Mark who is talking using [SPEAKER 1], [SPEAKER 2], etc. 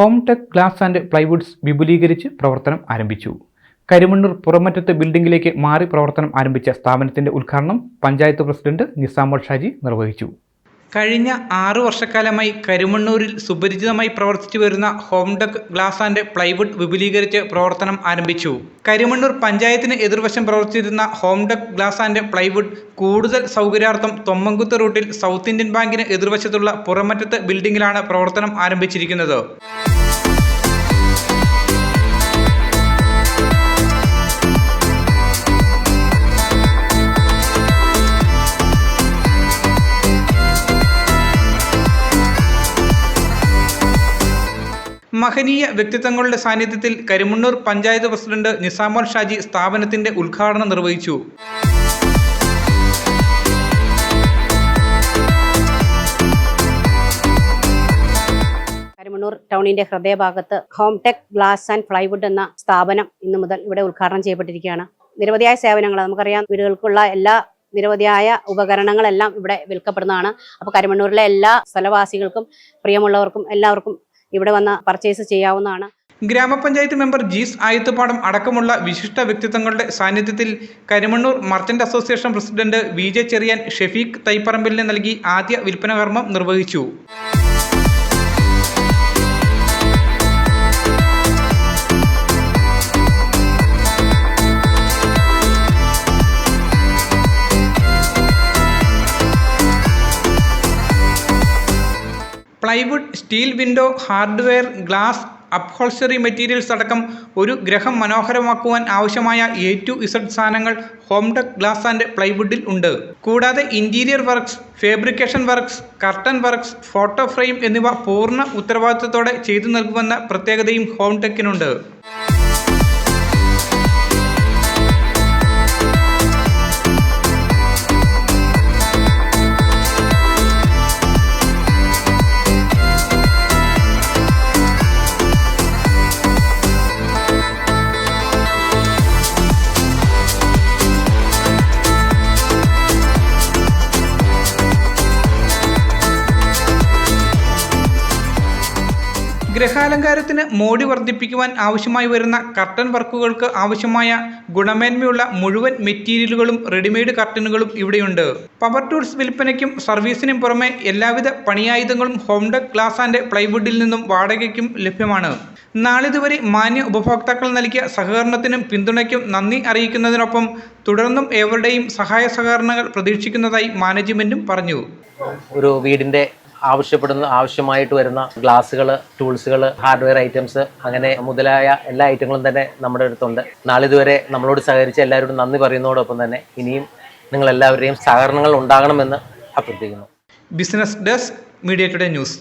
[SPEAKER 1] Home tech glass and plywoods വിപുലീകരിച്ച് പ്രവർത്തനം ആരംഭിച്ചു. കരിമണ്ണൂർ പുറമറ്റത്ത് ബിൽഡിംഗിലേക്ക് മാറി പ്രവർത്തനം ആരംഭിച്ച സ്ഥാപനത്തിന്റെ ഉദ്ഘാടനം പഞ്ചായത്ത് പ്രസിഡന്റ് നിസാമോൾ ഷാജി നിർവഹിച്ചു. കഴിഞ്ഞ ആറു വർഷക്കാലമായി കരുമണ്ണൂരിൽ സുപരിചിതമായി പ്രവർത്തിച്ചു വരുന്ന ഹോംടെക് ഗ്ലാസ് ആൻഡ് പ്ലൈവുഡ് വിപുലീകരിച്ച് പ്രവർത്തനം ആരംഭിച്ചു. കരിമണ്ണൂർ പഞ്ചായത്തിന് എതിർവശം പ്രവർത്തിച്ചിരുന്ന ഹോംടെക് ഗ്ലാസ് ആൻഡ് പ്ലൈവുഡ് കൂടുതൽ സൗകര്യാർത്ഥം തൊമ്മങ്കുത്ത് റൂട്ടിൽ സൗത്ത് ഇന്ത്യൻ ബാങ്കിന് എതിർവശത്തുള്ള പുറമറ്റത്ത് ബിൽഡിംഗിലാണ് പ്രവർത്തനം ആരംഭിച്ചിരിക്കുന്നത്. മഹനീയ വ്യക്തിത്വങ്ങളുടെ സാന്നിധ്യത്തിൽ കരിമണ്ണൂർ പഞ്ചായത്ത് പ്രസിഡന്റ് നിസാമോൾ ഷാജി സ്ഥാപനത്തിന്റെ ഉദ്ഘാടനം നിർവഹിച്ചു.
[SPEAKER 2] കരിമണ്ണൂർ ടൗണിന്റെ ഹൃദയഭാഗത്ത് ഹോംടെക് ഗ്ലാസ് ആൻഡ് പ്ലൈവുഡ് എന്ന സ്ഥാപനം ഇന്നു മുതൽ ഇവിടെ ഉദ്ഘാടനം ചെയ്യപ്പെട്ടിരിക്കുകയാണ്. നിരവധിയായ സേവനങ്ങൾ നമുക്കറിയാം. വീടുകൾക്കുള്ള എല്ലാ നിരവധിയായ ഉപകരണങ്ങളെല്ലാം ഇവിടെ വിൽക്കപ്പെടുന്നതാണ്. അപ്പോൾ കരിമണ്ണൂരിലെ എല്ലാ സ്ഥലവാസികൾക്കും പ്രിയമുള്ളവർക്കും എല്ലാവർക്കും ഇവിടെ വന്ന് പർച്ചേസ് ചെയ്യാവുന്നതാണ്.
[SPEAKER 1] ഗ്രാമപഞ്ചായത്ത് മെമ്പർ ജീസ് ആയത്തുപാടം അടക്കമുള്ള വിശിഷ്ട വ്യക്തിത്വങ്ങളുടെ സാന്നിധ്യത്തിൽ Karimannoor merchant association president V J Cheriyan Shefeek തൈപ്പറമ്പിലിന് നൽകി ആദ്യ വിൽപ്പന കർമ്മം നിർവഹിച്ചു. Plywood steel window hardware glass upholstery materials അടക്കം ഒരു ഗ്രഹം മനോഹരമാക്കുവാൻ ആവശ്യമായ എ ടു ഇസഡ് സാധനങ്ങൾ ഹോംടെക് ഗ്ലാസ് ആൻഡ് പ്ലൈവുഡിൽ ഉണ്ട്. കൂടാതെ interior works fabrication works curtain works photo frame എന്നിവ പൂർണ ഉത്തരവാദിത്തത്തോടെ ചെയ്തു നൽകുമെന്ന പ്രത്യേകതയും ഹോംടെക്കിനുണ്ട് ഗൃഹാലങ്കാരത്തിന് മോടി വർദ്ധിപ്പിക്കുവാൻ ആവശ്യമായി വരുന്ന കർട്ടൻ വർക്കുകൾക്ക് ആവശ്യമായ ഗുണമേന്മയുള്ള മുഴുവൻ മെറ്റീരിയലുകളും റെഡിമെയ്ഡ് കർട്ടനുകളും ഇവിടെയുണ്ട്. പവർ ടൂൾസ് വിൽപ്പനയ്ക്കും സർവീസിനും പുറമെ എല്ലാവിധ പണിയായുധങ്ങളും ഹോംഡെക് ഗ്ലാസ് ആൻഡ് പ്ലൈവുഡിൽ നിന്നും വാടകയ്ക്കും ലഭ്യമാണ്. നാളിതുവരെ മാന്യ ഉപഭോക്താക്കൾ നൽകിയ സഹകരണത്തിനും പിന്തുണയ്ക്കും നന്ദി അറിയിക്കുന്നതിനൊപ്പം തുടർന്നും ഏവരുടെയും സഹായ സഹകരണങ്ങൾ പ്രതീക്ഷിക്കുന്നതായി മാനേജ്മെന്റും പറഞ്ഞു.
[SPEAKER 3] ഒരു വീടിന്റെ ആവശ്യപ്പെടുന്ന ആവശ്യമായിട്ട് വരുന്ന ഗ്ലാസ്സുകൾ ടൂൾസുകൾ ഹാർഡ്വെയർ ഐറ്റംസ് അങ്ങനെ മുതലായ എല്ലാ ഐറ്റങ്ങളും തന്നെ നമ്മുടെ അടുത്തുണ്ട്. നാളിതുവരെ നമ്മളോട് സഹകരിച്ച എല്ലാവരോടും നന്ദി പറയുന്നതോടൊപ്പം തന്നെ ഇനിയും നിങ്ങൾ എല്ലാവരുടെയും സഹകരണങ്ങൾ ഉണ്ടാകണമെന്ന് അഭ്യർത്ഥിക്കുന്നു.
[SPEAKER 1] Business desk media today news